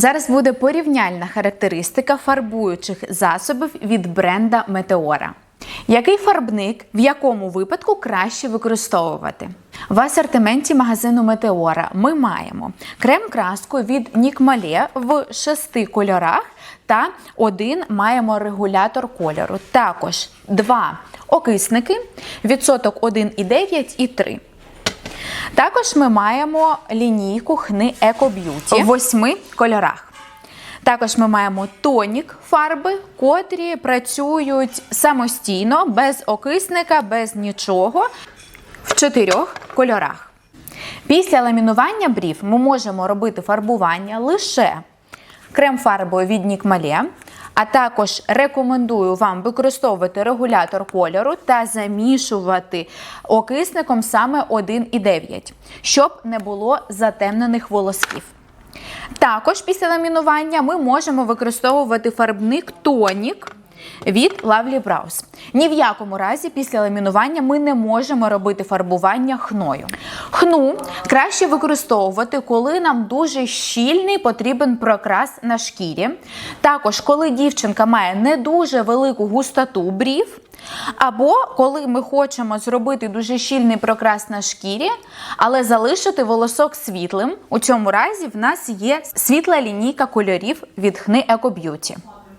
Зараз буде порівняльна характеристика фарбуючих засобів від бренда Метеора. Який фарбник в якому випадку краще використовувати? В асортименті магазину Метеора ми маємо крем-краску від Нікмале в шести кольорах та один маємо регулятор кольору. Також два окисники, відсоток 1,9 і 3. Також ми маємо лінійку Хни Б'юті в восьми кольорах. Також ми маємо тонік фарби, котрі працюють самостійно, без окисника, без нічого в чотирьох кольорах. Після ламінування брів ми можемо робити фарбування лише крем-фарбою від Нікмале, а також рекомендую вам використовувати регулятор кольору та замішувати окисником саме 1,9, щоб не було затемнених волосків. Також після ламінування ми можемо використовувати фарбник тонік від Lovely Brows. Ні в якому разі після ламінування ми не можемо робити фарбування хною. Хну краще використовувати, коли нам дуже щільний потрібен прокрас на шкірі. Також, коли дівчинка має не дуже велику густоту брів. Або коли ми хочемо зробити дуже щільний прокрас на шкірі, але залишити волосок світлим. У цьому разі в нас є світла лінійка кольорів від Хни Eco Beauty.